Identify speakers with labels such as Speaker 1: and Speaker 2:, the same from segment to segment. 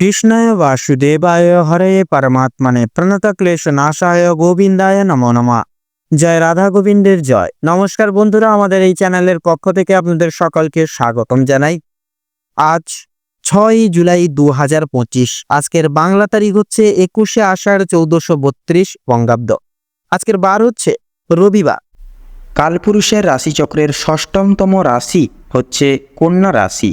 Speaker 1: কৃষ্ণায় বাসুদেবায় হরে পরমাত্মনে প্রণত ক্লেশ নাশায় গোবিন্দায় নমো নমঃ জয় রাধা গোবিন্দের জয় নমস্কার বন্ধুরা, আমাদের এই চ্যানেলের পক্ষ থেকে আপনাদের সকলকে স্বাগতম জানাই। আজ ছয় জুলাই দু হাজার পঁচিশ, আজকের বাংলা তারিখ হচ্ছে একুশে আষাঢ় চৌদ্দশো বত্রিশ বঙ্গাব্দ। আজকের বার হচ্ছে রবিবার।
Speaker 2: কালপুরুষের রাশিচক্রের ষষ্ঠমতম রাশি হচ্ছে কন্যা রাশি।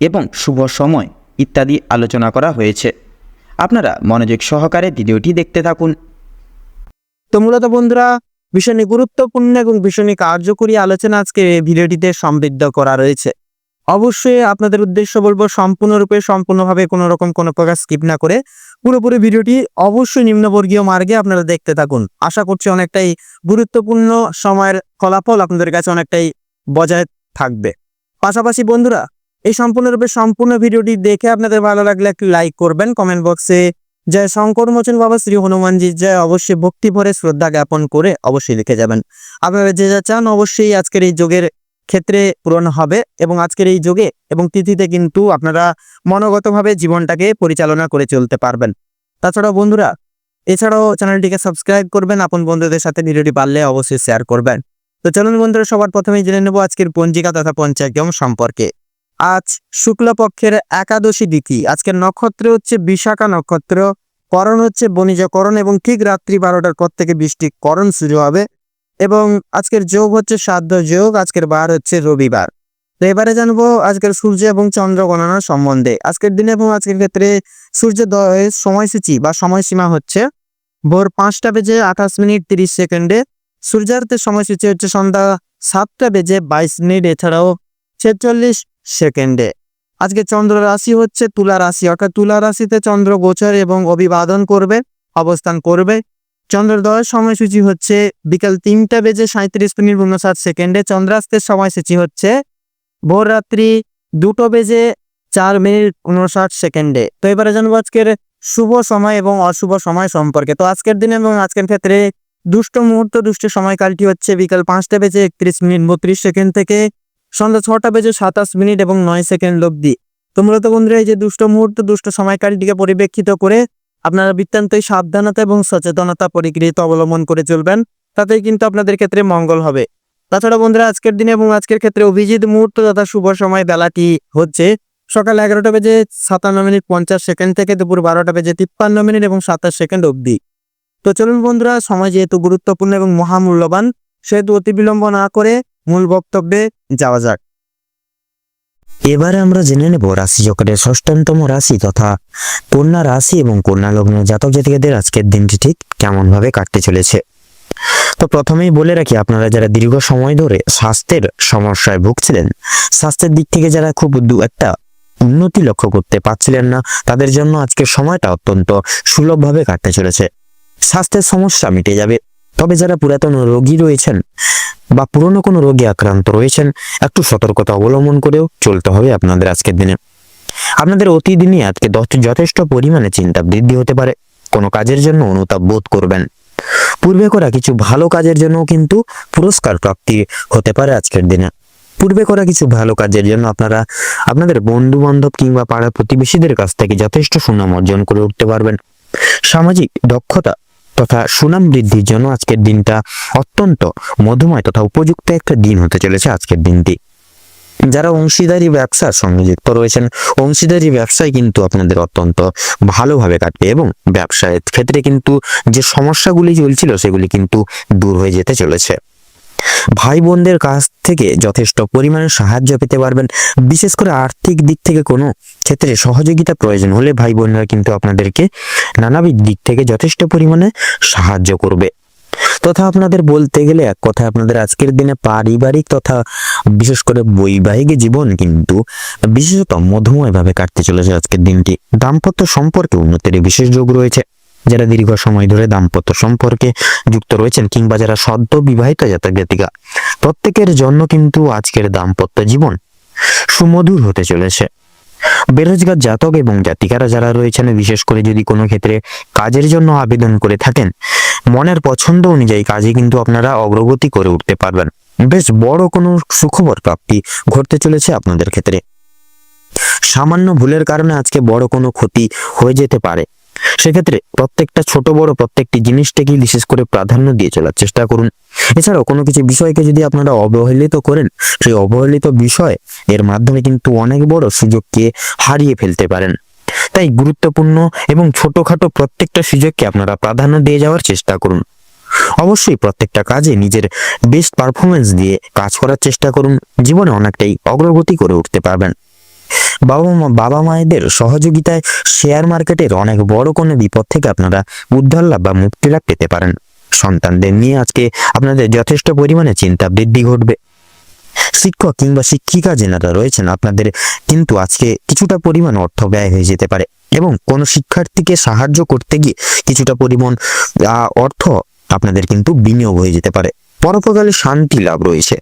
Speaker 2: এবং শুভ সময় ইত্যাদি আলোচনা করা হয়েছে। আপনারা মনোযোগ সহকারে ভিডিওটি দেখতে থাকুন।
Speaker 1: তো মূলত বন্ধুরা ভীষণই গুরুত্বপূর্ণ এবং ভীষণই কার্যকরী আলোচনা আজকে ভিডিওটিতে সমৃদ্ধ করা রয়েছে। অবশ্যই আপনাদের উদ্দেশ্য বলব, সম্পূর্ণরূপে, সম্পূর্ণভাবে কোনো রকম কোনো প্রকার স্কিপ না করে পুরোপুরি ভিডিওটি অবশ্যই নিম্নবর্গীয় মার্গে আপনারা দেখতে থাকুন। আশা করছি অনেকটাই গুরুত্বপূর্ণ সময়ের ফলাফল আপনাদের কাছে অনেকটাই বজায় থাকবে। পাশাপাশি বন্ধুরা এই সম্পূর্ণরূপে সম্পূর্ণ ভিডিওটি দেখে আপনাদের ভালো লাগলে একটি লাইক করবেন কমেন্ট বক্সে জয় শঙ্কর মোচন বাবা, শ্রী হনুমানজি, জয় অবশ্যই ভক্তি ভরে শ্রদ্ধা জ্ঞাপন করে অবশ্যই লিখে যাবেন। আপনারা যে যা চান অবশ্যই আজকের এই যোগের ক্ষেত্রে পূরণ হবে এবং আজকের এই যোগে এবং তিথিতে কিন্তু আপনারা মনোগতভাবে জীবনটাকে পরিচালনা করে চলতে পারবেন। তাছাড়াও বন্ধুরা, এছাড়াও চ্যানেলটিকে সাবস্ক্রাইব করবেন, আপন বন্ধুদের সাথে ভিডিওটি পারলে অবশ্যই শেয়ার করবেন। তো চলুন বন্ধুরা, সবার প্রথমেই জেনে নেব আজকের পঞ্জিকা তথা পঞ্চায়তম সম্পর্কে। আজ শুক্লপক্ষের একাদশী তিথি আজকের নক্ষত্র হচ্ছে বিশাখা নক্ষত্র, করণ হচ্ছে বণিজকরণ এবং ঠিক রাত্রি বারোটার পর থেকে বৃষ্টি করণ শুরু হবে এবং আজকের যোগ হচ্ছে সাধ্য যোগ, আজকের বার হচ্ছে রবিবার। তো এবারে জানব আজকের সূর্য এবং চন্দ্র গণনার সম্বন্ধে। আজকের দিনে এবং আজকের ক্ষেত্রে সূর্যোদয়ের সময়সূচি বা সময়সীমা হচ্ছে ভোর পাঁচটা বেজে আঠাশ মিনিট তিরিশ সেকেন্ডে। সূর্যাস্তের সময়সূচি হচ্ছে সন্ধ্যা সাতটা বেজে বাইশ মিনিট, এছাড়াও ছেচল্লিশ সেকেন্ডে। আজকে চন্দ্র রাশি হচ্ছে তুলা রাশি, অর্থাৎ তুলা রাশিতে চন্দ্র গোচর এবং অভিবাদন করবে, অবস্থান করবে। চন্দ্রোদয়ের সময়সূচি হচ্ছে বিকাল তিনটা বেজে সাঁত্রিশ মিনিট উনষাট সেকেন্ডে। চন্দ্রাস্তের সময়সূচি হচ্ছে ভোর রাত্রি দুটো বেজে চার মিনিট উনষাট সেকেন্ডে। তো এবারে জানব আজকের শুভ সময় এবং অশুভ সময় সম্পর্কে। তো আজকের দিনে এবং আজকের ক্ষেত্রে দুষ্ট মুহূর্ত, দুষ্ট সময়কালটি হচ্ছে বিকাল পাঁচটা বেজে একত্রিশ মিনিট বত্রিশ সেকেন্ড থেকে সন্ধ্যা ছটা বেজে সাতাশ মিনিট এবং নয় সেকেন্ড অব্দি তো মূলত বন্ধুরা, এই যে দুষ্ট মুহূর্ত, দুষ্ট সময়কালটিকে পরিপ্রেক্ষিত করে আপনারা বৃত্তান্তই সাবধানতা এবং সচেতনতা পরিকৃত অবলম্বন করে চলবেন। তাতেই কিন্তু আপনাদের ক্ষেত্রে মঙ্গল হবে। তাছাড়া বন্ধুরা, আজকের দিনে এবং আজকের ক্ষেত্রে অভিজিৎ মুহূর্ত তথা শুভ সময় বেলাটি হচ্ছে সকাল এগারোটা বেজে সাতান্ন মিনিট পঞ্চাশ সেকেন্ড থেকে দুপুর বারোটা বেজে তিপ্পান্ন মিনিট এবং সাতাশ সেকেন্ড অবধি। তো চলুন বন্ধুরা, সময় যেহেতু গুরুত্বপূর্ণ এবং মহামূল্যবান, সেহেতু অতি বিলম্ব না করে মূল বক্তব্যে যাওয়া যাক।
Speaker 3: এবারে আমরা জেনে নেব রাশি চক্রের ষষ্ঠতম রাশি তথা কন্যা রাশি এবং কন্যা লগ্ন জাতক জাতিকাদের আজকের দিনটি ঠিক কেমন ভাবে কাটতে চলেছে। তো প্রথমেই বলে রাখি, আপনারা যারা দীর্ঘ সময় ধরে স্বাস্থ্যের সমস্যায় ভুগছিলেন, স্বাস্থ্যের দিক থেকে যারা খুব দু একটা উন্নতি লক্ষ্য করতে পারছিলেন না, তাদের জন্য আজকের সময়টা অত্যন্ত সুলভভাবে কাটতে চলেছে। স্বাস্থ্যের সমস্যা মিটে যাবে। তবে যারা পুরাতন রোগী রয়েছেন বা পুরনো কোনো রোগে আক্রান্ত রয়েছেন, একটু সতর্কতা অবলম্বন করেও চলতে হবে আপনাদের আজকের দিনে। আপনাদের অতিদিনই আজকে যথেষ্ট পরিমাণে চিন্তা বৃদ্ধি হতে পারে। কোনো কাজের জন্য অনুতাপ বোধ করবেন। পূর্বে করা কিছু ভালো কাজের জন্য কিন্তু পুরস্কার প্রাপ্তি হতে পারে আজকের দিনে। পূর্বে করা কিছু ভালো কাজের জন্য আপনারা আপনাদের বন্ধু বান্ধব কিংবা পাড়া প্রতিবেশীদের কাছ থেকে যথেষ্ট সুনাম অর্জন করে উঠতে পারবেন। সামাজিক দক্ষতা তথা সুনাম বৃদ্ধির জন্য আজকের দিনটা অত্যন্ত মধুময় তথা উপযুক্ত একটা দিন হতে চলেছে আজকের দিনটি। যারা অংশীদারি ব্যবসার সঙ্গে যুক্ত রয়েছেন, অংশীদারি ব্যবসায় কিন্তু আপনাদের অত্যন্ত ভালোভাবে কাটবে এবং ব্যবসায়ের ক্ষেত্রে কিন্তু যে সমস্যাগুলি চলছিল সেগুলি কিন্তু দূর হয়ে যেতে চলেছে। ভাই বোনদের কাছ থেকে যথেষ্ট পরিমাণে সাহায্য পেতে পারবেন। বিশেষ করে আর্থিক দিক থেকে কোনো ক্ষেত্রে সহযোগিতা প্রয়োজন হলে ভাই বোনরা কিন্তু আপনাদেরকে নানাবিধ দিক থেকে যথেষ্ট পরিমাণে সাহায্য করবে। তথা আপনাদের বলতে গেলে এক কথায় আপনাদের আজকের দিনে পারিবারিক তথা বিশেষ করে বৈবাহিক জীবন কিন্তু বিশেষত মধুময়ভাবে কাটতে চলেছে আজকের দিনটি। দাম্পত্য সম্পর্কে উন্নতির বিশেষ যোগ রয়েছে। যারা দীর্ঘ সময় ধরে দাম্পত্য সম্পর্কে যুক্ত রয়েছেন কিংবা যারা সদ্য বিবাহিত জাতক জাতিকা প্রত্যেকের জন্য কিন্তু আজকের দাম্পত্য জীবন সুমধুর হতে চলেছে। বেরোজগার জাতক এবং জাতিকারা যারা রয়েছেন, বিশেষ করে যদি কোনো ক্ষেত্রে কাজের জন্য আবেদন করে থাকেন, মনের পছন্দ অনুযায়ী কাজে কিন্তু আপনারা অগ্রগতি করে উঠতে পারবেন। বেশ বড় কোনো সুখবর প্রাপ্তি ঘটতে চলেছে আপনাদের ক্ষেত্রে। সামান্য ভুলের কারণে আজকে বড় কোনো ক্ষতি হয়ে যেতে পারে। সেক্ষেত্রে প্রত্যেকটা ছোট বড় প্রত্যেকটি জিনিসটাকেই বিশেষ করে প্রাধান্য দিয়ে চলার চেষ্টা করুন। এছাড়াও কোনো কিছু বিষয়কে যদি আপনারা অবহেলিত করেন, সেই অবহেলিত বিষয় এর মাধ্যমে কিন্তু অনেক বড় সুযোগকে হারিয়ে ফেলতে পারেন। তাই গুরুত্বপূর্ণ এবং ছোটখাটো প্রত্যেকটা সুযোগকে আপনারা প্রাধান্য দিয়ে যাওয়ার চেষ্টা করুন। অবশ্যই প্রত্যেকটা কাজে নিজের বেস্ট পারফরমেন্স দিয়ে কাজ করার চেষ্টা করুন। জীবনে অনেকটাই অগ্রগতি করে উঠতে পারবেন। বাবা মা বাবা মায়েদের সহযোগিতায় শেয়ার মার্কেটের অনেক বড় কোনো বিপদ থেকে আপনারা উদ্ধার লাভ বা মুক্তি লাভ পেতে পারেন। সন্তানদের নিয়ে আজকে আপনাদের যথেষ্ট পরিমাণে চিন্তা বৃদ্ধি ঘটবে। শিক্ষক কিংবা শিক্ষিকা যেনারা রয়েছেন, আপনাদের কিন্তু আজকে কিছুটা পরিমাণ অর্থ ব্যয় হয়ে যেতে পারে এবং কোনো শিক্ষার্থীকে সাহায্য করতে গিয়ে কিছুটা পরিমাণ অর্থ আপনাদের কিন্তু বিনিয়োগ হয়ে যেতে পারে। পরোপকালে শান্তি লাভ রয়েছে।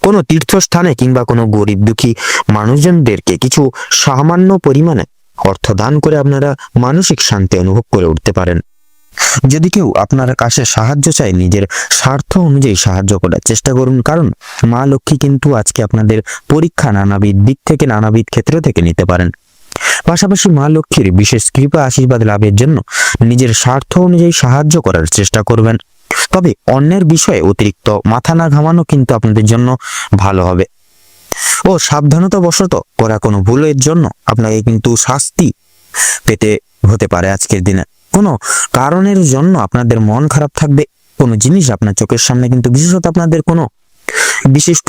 Speaker 3: কোনো তীর্থস্থানে কিংবা কোনো গরিব দুঃখী মানুষজনদেরকে কিছু সামান্য পরিমাণে অর্থ দান করে আপনারা মানসিক শান্তি অনুভব করে উঠতে পারেন। যদি কেউ আপনার কাছে সাহায্য চায়, নিজের স্বার্থ অনুযায়ী সাহায্য করার চেষ্টা করুন। কারণ মা লক্ষ্মী কিন্তু আজকে আপনাদের পরীক্ষা নানাবিধ দিক থেকে, নানাবিধ ক্ষেত্র থেকে নিতে পারেন। পাশাপাশি মা লক্ষ্মীর বিশেষ কৃপা, আশীর্বাদ লাভের জন্য নিজের স্বার্থ অনুযায়ী সাহায্য করার চেষ্টা করবেন। তবে অন্যের বিষয়ে অতিরিক্ত মাথা না ঘামানো কিন্তু আপনাদের জন্য ভালো হবে। ও সাবধানতা বশত করা কোনো ভুলের জন্য আপনাকে কিন্তু শাস্তি পেতে হতে পারে আজকের দিনে। কোনো কারণের জন্য আপনাদের মন খারাপ থাকবে, কোনো জিনিস আপনার চোখের সামনে কিন্তু বিশেষত আপনাদের কোনো বিশিষ্ট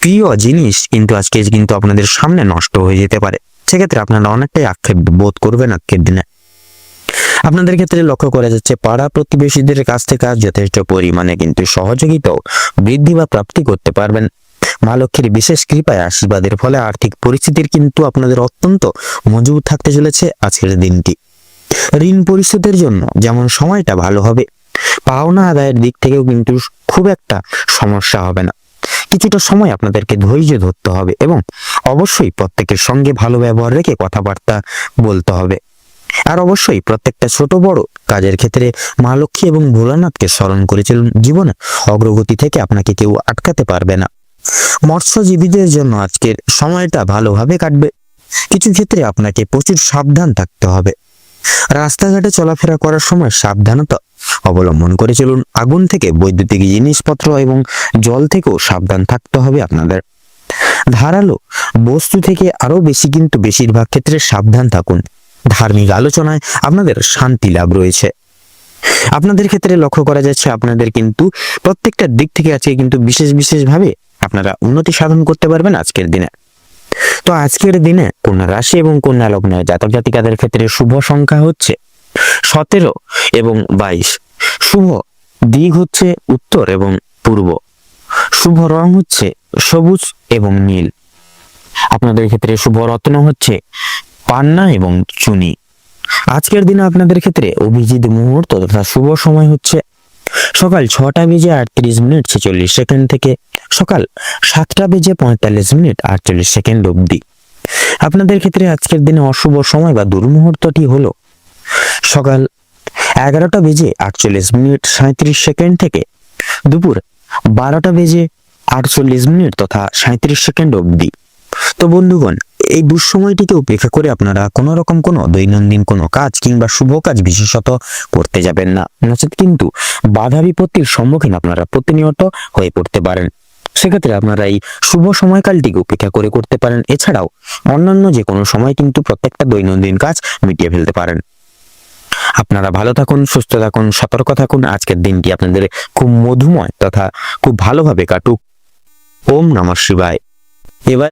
Speaker 3: প্রিয় জিনিস কিন্তু আজকে কিন্তু আপনাদের সামনে নষ্ট হয়ে যেতে পারে। সেক্ষেত্রে আপনারা অনেকটাই আক্ষেপ বোধ করবেন আজকের দিনে। আপনাদের ক্ষেত্রে লক্ষ্য করা যাচ্ছে পাড়া প্রতিবেশীদের কাছ থেকে আজ যথেষ্ট পরিমাণে কিন্তু সহযোগিতাও বৃদ্ধি বা প্রাপ্তি করতে পারবেন। মা লক্ষ্মীর বিশেষ কৃপায় আশীর্বাদের ফলে আর্থিক পরিস্থিতির কিন্তু আপনাদের অত্যন্ত মজবুত থাকতে চলেছে আজকের দিনটি। ঋণ পরিশোধের জন্য যেমন সময়টা ভালো হবে, পাওনা আদায়ের দিক থেকেও কিন্তু খুব একটা সমস্যা হবে না। কিছুটা সময় আপনাদেরকে ধৈর্য ধরতে হবে এবং অবশ্যই প্রত্যেকের সঙ্গে ভালো ব্যবহার রেখে কথাবার্তা বলতে হবে। আর অবশ্যই প্রত্যেকটা ছোট বড় কাজের ক্ষেত্রে মা লক্ষ্মী এবং ভোলানাথকে স্মরণ করেছিলেন জীবনে। অগ্রগতি থেকে আপনাকে কেউ আটকাতে পারবে না। মৎস্যজীবীদের জন্য আজকের সময়টা ভালোভাবে কাটবে। কিছু ক্ষেত্রে আপনাকে প্রচুর সাবধান থাকতে হবে। রাস্তাঘাটে চলাফেরা করার সময় সাবধানতা অবলম্বন করে চলুন। আগুন থেকে বৈদ্যুতিক জিনিসপত্র এবং জল থেকেও সাবধান থাকতে হবে আপনাদের। ধারালো বস্তু থেকে আরও বেশি কিন্তু বেশিরভাগ ক্ষেত্রে সাবধান থাকুন। ধার্মিক আলোচনায় আপনাদের শান্তি লাভ রয়েছে। আপনাদের ক্ষেত্রে লক্ষ্য করা যাচ্ছে আপনাদের কিন্তু প্রত্যেকটা দিক থেকে আজকে কিন্তু বিশেষ বিশেষ ভাবে আপনারা উন্নতি সাধন করতে পারবেন আজকের দিনে। তো আজকের দিনে কন্যা রাশি এবং কন্যা লগ্নে জাতক জাতিকাদের ক্ষেত্রে শুভ সংখ্যা হচ্ছে সতেরো এবং বাইশ। শুভ দিক হচ্ছে উত্তর এবং পূর্ব। শুভ রং হচ্ছে সবুজ এবং নীল। আপনাদের ক্ষেত্রে শুভ রত্ন হচ্ছে পান্না এবং চুনি। আজকের দিনে আপনাদের ক্ষেত্রে অভিজিৎ মুহূর্ত তথা শুভ সময় হচ্ছে সকাল ছটা বেজে আটত্রিশ মিনিট ছেচল্লিশ সেকেন্ড থেকে সকাল সাতটা বেজে পঁয়তাল্লিশ মিনিট আটচল্লিশ সেকেন্ড অবধি। আপনাদের ক্ষেত্রে আজকের দিনে অশুভ সময় বা দুর্মুহূর্তটি হলো সকাল এগারোটা বেজে আটচল্লিশ মিনিট সাঁত্রিশ সেকেন্ড থেকে দুপুর বারোটা বেজে আটচল্লিশ মিনিট তথা সাঁত্রিশ সেকেন্ড অবধি। তো বন্ধুগণ এই দুঃসময়টিকে উপেক্ষা করে আপনারা কোনো রকম কোনো দৈনন্দিন কোনো কাজ কিংবা শুভ কাজ বিশেষত করতে যাবেন না। নচেত কিন্তু বাধা বিপত্তির সম্মুখীন আপনারা প্রতিনিয়ত হয়ে পড়তে পারেন। সেক্ষেত্রে আপনারা এই শুভ সময়কালটিকে উপেক্ষা করে করতে পারেন। এছাড়াও অন্যান্য যে কোনো সময় কিন্তু প্রত্যেকটা দৈনন্দিন কাজ মিটিয়ে ফেলতে পারেন। আপনারা ভালো থাকুন, সুস্থ থাকুন, সতর্ক থাকুন। আজকের দিনটি আপনাদের খুব মধুময় তথা খুব ভালোভাবে কাটুক। ওম নমঃ শিবায়। এবার